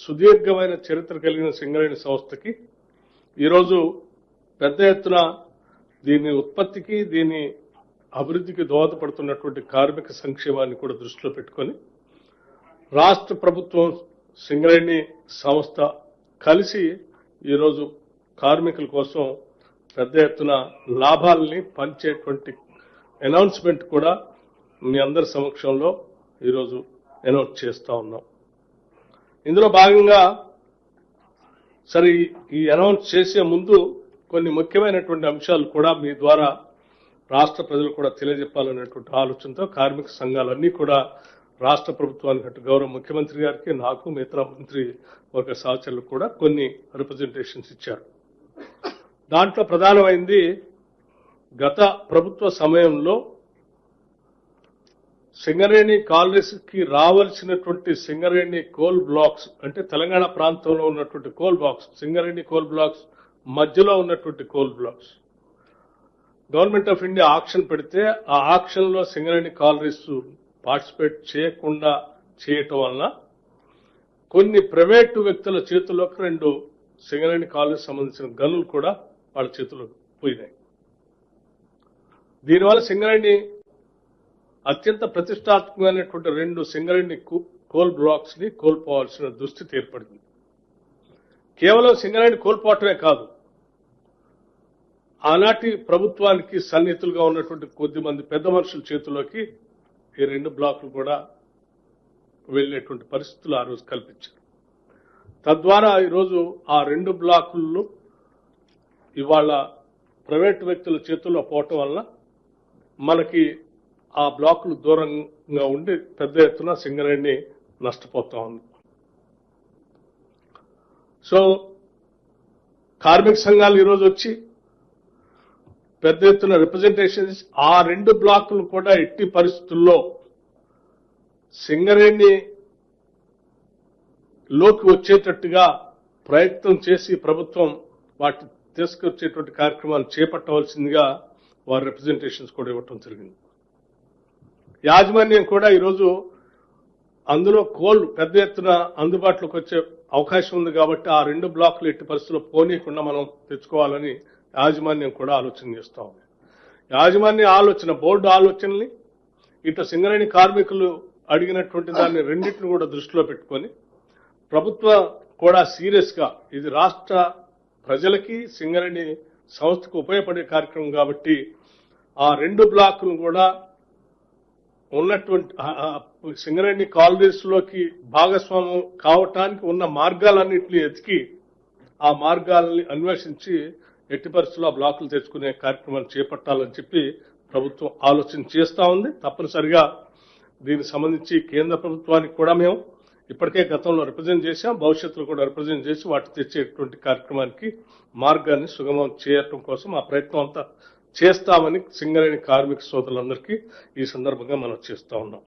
సుదీర్ఘమైన చరిత్ర కలిగిన సింగరేణి సంస్థకి ఈరోజు పెద్ద ఎత్తున దీని ఉత్పత్తికి దీని అభివృద్ధికి దోహదపడుతున్నటువంటి కార్మిక సంక్షేమాన్ని కూడా దృష్టిలో పెట్టుకొని రాష్ట్ర ప్రభుత్వం సింగరేణి సంస్థ కలిసి ఈరోజు కార్మికుల కోసం పెద్ద ఎత్తున లాభాలని పంచేటువంటి అనౌన్స్మెంట్ కూడా మీ అందరి సమక్షంలో ఈరోజు అనౌన్స్ చేస్తా ఉన్నాం. ఇందులో భాగంగా సరే ఈ- అనౌన్స్ చేసే ముందు కొన్ని ముఖ్యమైనటువంటి అంశాలు కూడా మీ ద్వారా రాష్ట్ర ప్రజలు కూడా తెలియజెప్పాలనేటువంటి ఆలోచనతో కార్మిక సంఘాలన్నీ కూడా రాష్ట్ర ప్రభుత్వానికి అటు గౌరవ ముఖ్యమంత్రి గారికి నాకు మిగతా మంత్రి వర్గ సహచరులకు కూడా కొన్ని రిప్రజెంటేషన్స్ ఇచ్చారు. దాంట్లో ప్రధానమైంది గత ప్రభుత్వ సమయంలో సింగరేణి కాలనీస్కి రావాల్సినటువంటి సింగరేణి కోల్ బ్లాక్స్ అంటే తెలంగాణ ప్రాంతంలో ఉన్నటువంటి coal blocks Singareni coal blocks మధ్యలో ఉన్నటువంటి coal blocks. Government of India auction పెడితే ఆ ఆక్షన్లో సింగరేణి కాలనీస్ పార్టిసిపేట్ చేయకుండా చేయటం వలన కొన్ని ప్రైవేటు వ్యక్తుల చేతుల్లోకి రెండు సింగరేణి కాలనీస్ సంబంధించిన గనులు కూడా వాళ్ళ చేతులకు పోయినాయి. దీనివల్ల సింగరేణి అత్యంత ప్రతిష్టాత్మకమైనటువంటి రెండు సింగరేణి కోల్ బ్లాక్స్ని కోల్పోవాల్సిన దుస్థితి ఏర్పడింది. కేవలం సింగరేణి కోల్పోవటమే కాదు ఆనాటి ప్రభుత్వానికి సన్నిహితులుగా ఉన్నటువంటి కొద్ది మంది పెద్ద మనుషుల చేతిలోకి ఈ రెండు బ్లాకులు కూడా వెళ్ళేటువంటి పరిస్థితులు ఆ రోజు కల్పించారు. తద్వారా ఈరోజు ఆ రెండు బ్లాకుల్లో ఇవాళ ప్రైవేట్ వ్యక్తుల చేతుల్లో పోవటం వల్ల మనకి ఆ బ్లాకులు దూరంగా ఉండి పెద్ద ఎత్తున సింగరేణి నష్టపోతా ఉంది. సో కార్మిక సంఘాలు ఈరోజు వచ్చి పెద్ద ఎత్తున రిప్రజెంటేషన్స్ ఆ రెండు బ్లాకులు కూడా ఎట్టి పరిస్థితుల్లో సింగరేణి లోకి వచ్చేటట్టుగా ప్రయత్నం చేసి ప్రభుత్వం వాటి తీసుకొచ్చేటువంటి కార్యక్రమాలు చేపట్టవలసిందిగా వారి రిప్రజెంటేషన్స్ కూడా ఇవ్వటం జరిగింది. యాజమాన్యం కూడా ఈరోజు అందులో కోల్ పెద్ద ఎత్తున అందుబాటులోకి వచ్చే అవకాశం ఉంది కాబట్టి ఆ రెండు బ్లాకులు ఎట్టి పరిస్థితుల్లో పోనీయకుండా మనం తెచ్చుకోవాలని యాజమాన్యం కూడా ఆలోచన చేస్తా ఉంది. యాజమాన్య ఆలోచన బోర్డు ఆలోచనని ఇటు సింగరేణి కార్మికులు అడిగినటువంటి దాన్ని రెండింటిని కూడా దృష్టిలో పెట్టుకొని ప్రభుత్వం కూడా సీరియస్గా ఇది రాష్ట్ర ప్రజలకి సింగరేణి సంస్థకు ఉపయోగపడే కార్యక్రమం కాబట్టి ఆ రెండు బ్లాకులు కూడా ఉన్నటువంటి సింగరేణి కాలనీస్లోకి భాగస్వామ్యం కావటానికి ఉన్న మార్గాలన్నింటినీ ఎతికి ఆ మార్గాలని అన్వేషించి ఎట్టి పరిస్థితుల్లో బ్లాకులు తెచ్చుకునే కార్యక్రమాలు చేపట్టాలని చెప్పి ప్రభుత్వం ఆలోచన చేస్తా ఉంది. తప్పనిసరిగా దీనికి సంబంధించి కేంద్ర ప్రభుత్వానికి కూడా మేము ఇప్పటికే గతంలో రిప్రజెంట్ చేశాం. భవిష్యత్తులో కూడా రిప్రజెంట్ చేసి వాటి తెచ్చేటువంటి కార్యక్రమానికి మార్గాన్ని సుగమం చేయటం కోసం ఆ ప్రయత్నం అంతా చేస్తామని సింగరేణి కార్మిక సోదరులందరికీ ఈ సందర్భంగా మనం చేస్తా ఉన్నాం.